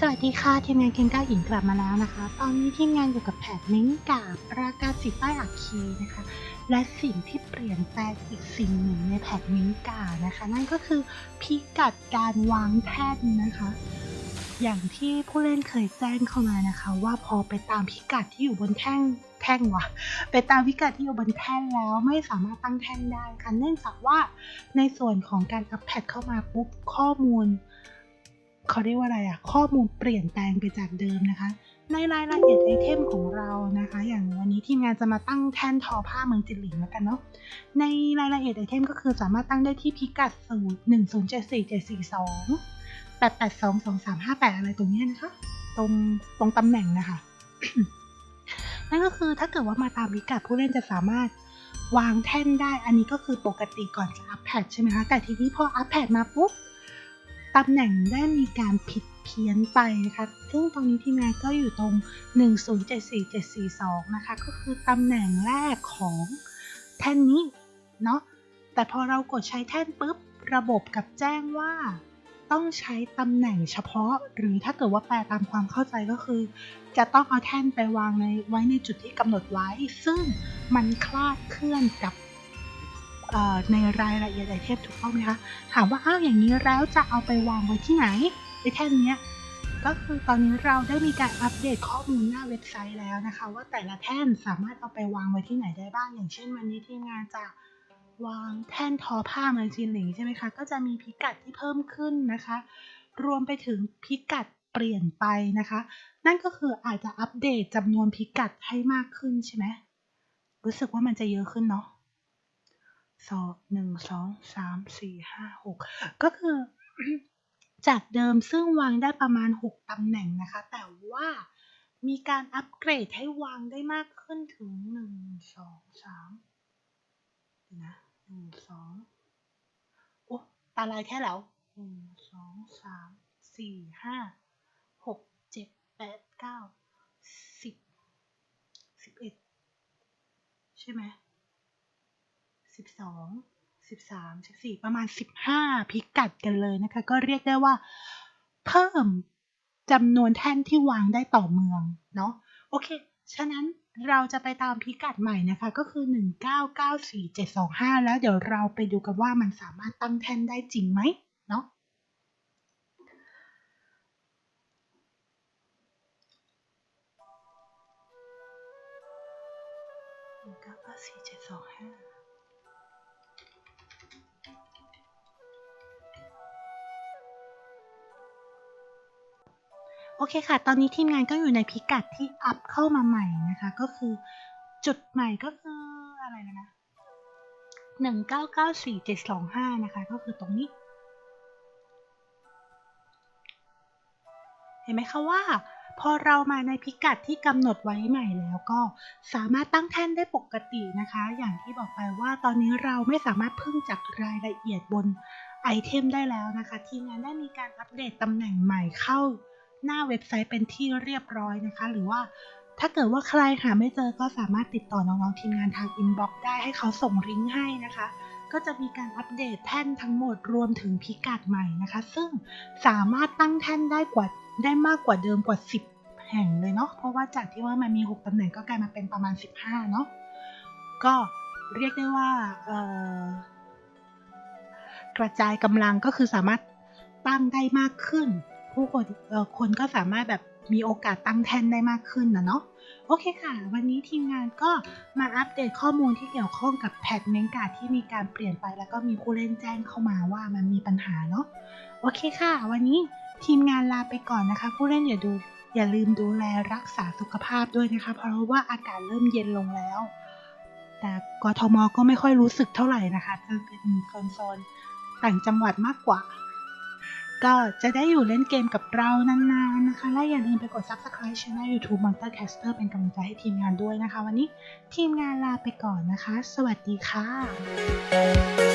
สวัสดีค่ะทีมงานเคนก้าหญิงกลับมาแล้วนะคะ ตอนนี้ทีมงานอยู่กับแผดนิ้งกาบราการสีป้ายอักคีนะคะ และสิ่งที่เปลี่ยนแปลงอีกสิ่งหนึ่งในแผดนิ้งกานะคะ นั่นก็คือพิกัดการวางแท่นนะคะ อย่างที่ผู้เล่นเคยแจ้งเข้ามานะคะ ว่าพอไปตามพิกัดที่อยู่บนแท่งแท่งวะไปตามพิกัดที่อยู่บนแท่นแล้วไม่สามารถตั้งแท่นได้ค่ะเนื่องจากว่าในส่วนของการอัปแพดเข้ามาปุ๊บข้อมูล เขาเรียกว่าอะไรอะข้อมูลเปลี่ยนแปลงไปจากเดิมนะคะ ในรายละเอียดไอเทมของเรานะคะ อย่างวันนี้ทีมงานจะมาตั้งแท่นทอผ้าเมืองจินหลิงแล้วกันเนาะในรายละเอียดไอเทมก็คือสามารถตั้งได้ที่พิกัดศูนย์หนึ่งศูนย์เจ็ดสี่เจ็ดสี่สองแปดแปดสองสองสามห้าแปดอะไรตรงนี้นะคะ ตรงตรงตำแหน่งนะคะนั่นก็คือถ้าเกิดว่ามาตามพิกัดผู้เล่นจะสามารถวางแท่นได้ อันนี้ก็คือปกติก่อนจะอัปแพดใช่ไหมคะ แต่ทีนี้พออัปแพดมาปุ๊บ ตำแหน่งได้มีการผิดเพี้ยนไปนะคะ ซึ่งตรงนี้ทีมงานก็อยู่ตรง 1074742 นะคะ ก็คือตำแหน่งแรกของแท่นนี้ เนาะ แต่พอเรากดใช้แท่นปุ๊บ ระบบกับแจ้งว่าต้องใช้ตำแหน่งเฉพาะ หรือถ้าเกิดว่าแปลตามความเข้าใจก็คือ จะต้องเอาแท่นไปวางในไว้ในจุดที่กำหนดไว้ ซึ่งมันคลาดเคลื่อนกับ ในรายละเอียดไอเทมถูกต้องไหมคะ ถามว่าอ้าวอย่างนี้แล้วจะเอาไปวางไว้ที่ไหนไอแท่นเนี้ยก็คือตอนนี้เราได้มีการอัปเดตข้อมูลหน้าเว็บไซต์แล้วนะคะ ว่าแต่ละแท่นสามารถเอาไปวางไว้ที่ไหนได้บ้าง อย่างเช่น วันนี้ทีมงานจะวางแท่นทอผ้าเมืองจีนหลิงใช่ไหมคะ ก็จะมีพิกัดที่เพิ่มขึ้นนะคะ รวมไปถึงพิกัดเปลี่ยนไปนะคะ นั่นก็คืออาจจะอัปเดตจำนวนพิกัดให้มากขึ้นใช่ไหมรู้สึกว่ามันจะเยอะขึ้นเนาะ สองหนึ่งสองสามสี่ห้าหกก็คือจากเดิมซึ่งวางได้ประมาณหกตำแหน่งนะคะ แต่ว่ามีการอัปเกรดให้วางได้มากขึ้นถึงหนึ่งสองสามนะหนึ่งสองโอ้ตาลายแค่แล้วหนึ่งสองสามสี่ห้าหกเจ็ดแปดเก้าสิบสิบเอ็ดใช่ไหม สิบสองสิบสามสิบสี่ประมาณสิบห้าพิกัดกันเลยนะคะ ก็เรียกได้ว่า เพิ่มจำนวนแท่นที่วางได้ต่อเมืองเนาะโอเค ฉะนั้นเราจะไปตามพิกัดใหม่นะคะ ก็คือ 1994725 แล้วเดี๋ยวเราไปดูกันว่ามันสามารถตั้งแท่นได้จริงไหมเนาะ1994725 โอเคค่ะ ตอนนี้ทีมงานก็อยู่ในพิกัดที่อัพเข้ามาใหม่นะคะ ก็คือจุดใหม่ก็คืออะไรนะหนึ่งเก้าเก้าสี่เจ็ดสองห้านะคะ ก็คือตรงนี้ เห็นไหมคะว่า พอเรามาในพิกัดที่กำหนดไว้ใหม่แล้วก็สามารถตั้งแท่นได้ปกตินะคะ อย่างที่บอกไปว่าตอนนี้เราไม่สามารถพึ่งจากรายละเอียดบนไอเทมได้แล้วนะคะ ทีมงานได้มีการอัปเดตตำแหน่งใหม่เข้า หน้าเว็บไซต์เป็นที่เรียบร้อยนะคะ หรือว่าถ้าเกิดว่าใครหาไม่เจอก็สามารถติดต่อน้องๆทีมงานทางอินบ็อกซ์ได้ให้เขาส่งลิงก์ให้นะคะ ก็จะมีการอัปเดตแท่นทั้งหมดรวมถึงพิกัดใหม่นะคะ ซึ่งสามารถตั้งแท่นได้กว่าได้มากกว่าเดิมกว่า 10 แห่งเลยเนาะเพราะว่าจากที่ว่ามันมี 6ตำแหน่งก็กลายมาเป็นประมาณ 15 เนาะก็เรียกได้ว่ากระจายกำลังก็คือสามารถตั้งได้มากขึ้น ผู้คนคนก็สามารถแบบมีโอกาสตั้งแทนได้มากขึ้นนะเนาะโอเคค่ะ วันนี้ทีมงานก็มาอัปเดตข้อมูลที่เกี่ยวข้องกับแพทเมนการ์ดที่มีการเปลี่ยนไป แล้วก็มีผู้เล่นแจ้งเข้ามาว่ามันมีปัญหาเนาะโอเคค่ะ วันนี้ทีมงานลาไปก่อนนะคะ ผู้เล่นอย่าดู อย่าลืมดูแลรักษาสุขภาพด้วยนะคะ เพราะว่าอากาศเริ่มเย็นลงแล้ว แต่กทมก็ไม่ค่อยรู้สึกเท่าไหร่นะคะจะเป็นโซนต่างจังหวัดมากกว่า ก็จะได้อยู่เล่นเกมกับเรานานๆนะคะ และอย่าลืมไปกด subscribe channel YouTube Monster Caster เป็นกำลังใจให้ทีมงานด้วยนะคะ วันนี้ทีมงานลาไปก่อนนะคะ สวัสดีค่ะ